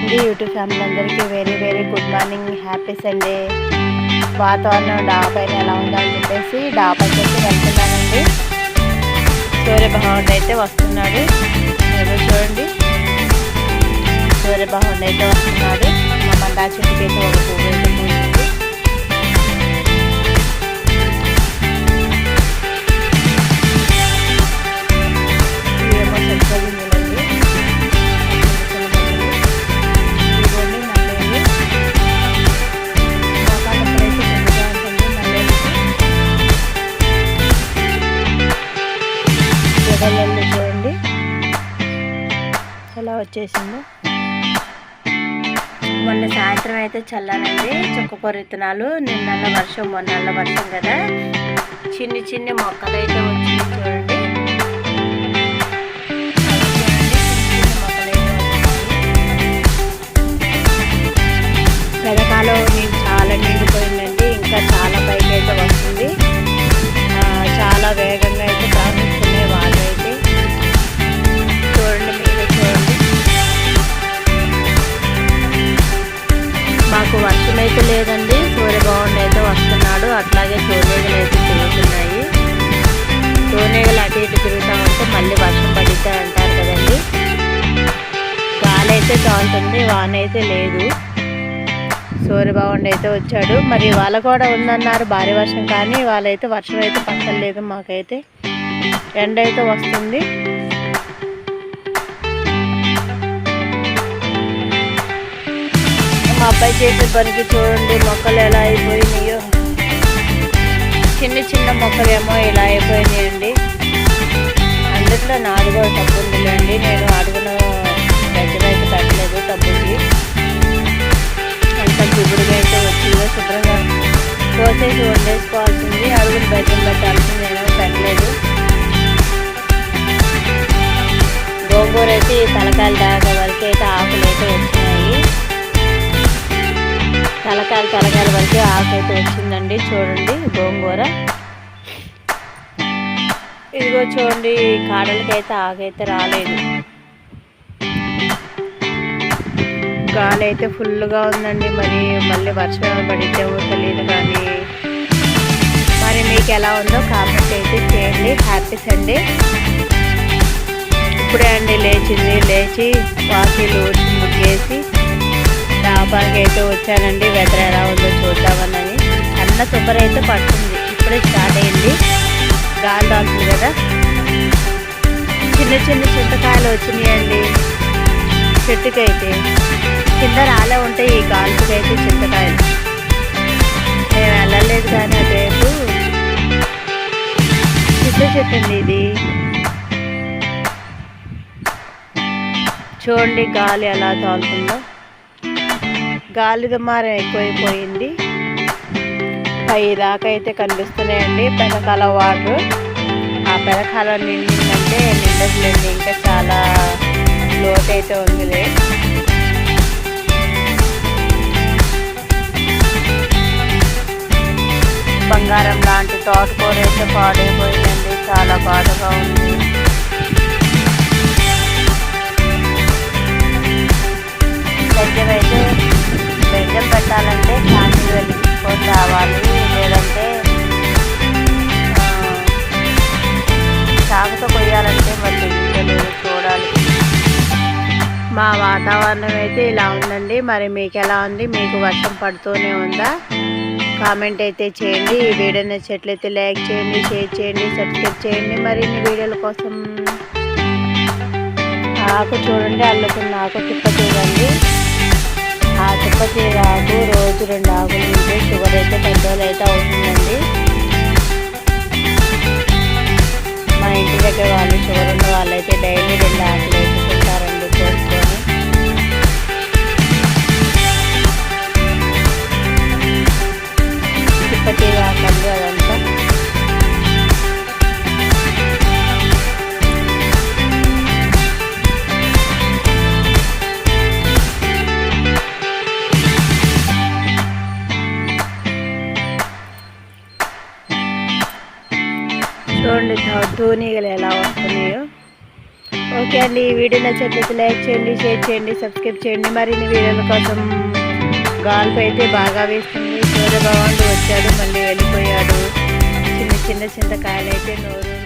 అండి YouTube family అందరికీ very very good morning happy Sunday వాతావరణం డాబా ఎలా ఉందో అని చెప్పేసి డాబా పైకి అయితే వెళ్తున్నానండి సూర్యభగవానుడు అయితే వస్తున్నాడు. చూడండి. సూర్యభగవానుడు అయితే వస్తున్నాడు. మా మందా చెట్టుకి అయితే ఒక పువ్వు జగలల్లి చూడండి. ఎలా వచ్చేసిందో. మొన్న సాయంత్రం అయితే చల్లానండి చుక్కకూర విత్తనాలు నిన్న వర్షం మొన్న వర్షం కదా. చిన్ని చిన్ని మొక్కలు అయితే వచ్చింది చూడండి. అవి నేను చాలా నిండిపోయిందండి. ఇంకా చాలా పైకి అయితే వస్తుంది. చాలా వేగంగా వర్షం అయితే లేదండి సూర్యభగవానుడు అయితే వస్తున్నాడు. అట్లాగే తోనేగలు అయితే తిరుగుతున్నాయి. తోనేగలు అటు ఇటు తిరుగుతామంటే మళ్ళీ వర్షం పడితే అంటారు కదండి. గాలి అయితే చాలుతుంది వాన అయితే లేదు సూర్యభగవానుడు అయితే వచ్చాడు. మరి వాళ్ళ కూడా ఉందన్నారు భారీ వర్షం కానీ వాళ్ళైతే వర్షం అయితే పక్కలేదు మాకైతే. ఎండ అయితే వస్తుంది. మా అబ్బాయి చేసే పనికి చూడండి మొక్కలు ఎలా అయిపోయినాయో. చిన్న చిన్న మొక్కలేమో ఇలా అయిపోయినాయండి. అందుట్లో నాది కూడా తప్పు ఉందిలేండి నేను అడుగున దగ్గర అయితే పెట్టలేదు తప్పుకి అంత గుబురుగా అయితే వచ్చిందో శుభ్రంగా కోసేసి వండేసుకోవాల్సింది. తలకాయలు తలకాయల వరకు ఆకు అయితే వచ్చిందండి. చూడండి గోంగూర. ఇదిగో చూడండి కాడలకైతే ఆకైతే రాలేదు. గాలి అయితే ఫుల్గా ఉందండి. మరి మళ్ళీ వర్షం ఏమైనా పడిద్దేమో తెలియదు కానీ మరి మీకు ఎలా ఉందో కామెంట్ అయితే చేయండి. Happy Sunday. ఇప్పుడే అండి లేచింది. లేచి వాకిలు ముగ్గేసి డాబాకి అయితే వచ్చానండి. వెదర్ ఎలా ఉందో చూద్దామని అన్న సూపర్ అయితే పడుతుంది. ఇప్పుడే స్టార్ట్ అయింది. గాలి రాస్తుంది కదా. చిన్న చిన్న చింతకాయలు వచ్చినాయండి. చెట్టుకైతే. కింద రాలే ఉంటాయి. ఈ గాలికి అయితే చింతకాయలు. నేను వెళ్ళలేదు కానీ అదేపు చిట్ట చెట్టు అండి ఇది. చూడండి గాలి ఎలా తాగుతుందో. గాలి దుమారం ఎక్కువైపోయింది. పై దాకా అయితే కనిపిస్తున్నాయండి. పెనకాల వాటర్. ఆ పెనకాల నిండిందంటే నిండట్లేదు ఇంకా చాలా లోటు అయితే ఉందిలే. బంగారం లాంటి తోటకూర అయితే పాడైపోయిందండి. చాలా బాధగా ఉంది. వెలిగించుకొని రావాలి. లేదంటే ఆ, చాకుతో కొయ్యాలంటే మరి చూడాలి. మా వాతావరణం అయితే ఇలా ఉందండి. మరి మీకు ఎలా ఉంది? మీకు వర్షం పడుతూనే ఉందా? కామెంట్ అయితే చేయండి. ఈ వీడియో నచ్చినట్లయితే లైక్ చేయండి షేర్ చేయండి సబ్స్క్రైబ్ చేయండి. మరిన్ని వీడియోల కోసం ఆకు చూడండి అల్లుకున్న ఆకు తిప్ప చూడండి. ఆ తిప్ప తీగ ఆకు రోజు రెండు ఆకులు తింటే షుగర్ అయితే కంట్రోల్ అయితే అవుతుందండి. చూడండి ధోనీగలు ఎలా వస్తున్నాయో. ఓకే అండి ఈ వీడియో నచ్చినట్లయితే లైక్ చేయండి షేర్ చేయండి సబ్స్క్రైబ్ చేయండి. మరిన్ని వీడియోల కోసం గాల్పు అయితే బాగా వేస్తుంది. సూర్యభగవానుడు వచ్చాడు మళ్ళీ వెళ్ళిపోయాడు. చిన్న చిన్న చింతకాయలు అయితే నోరు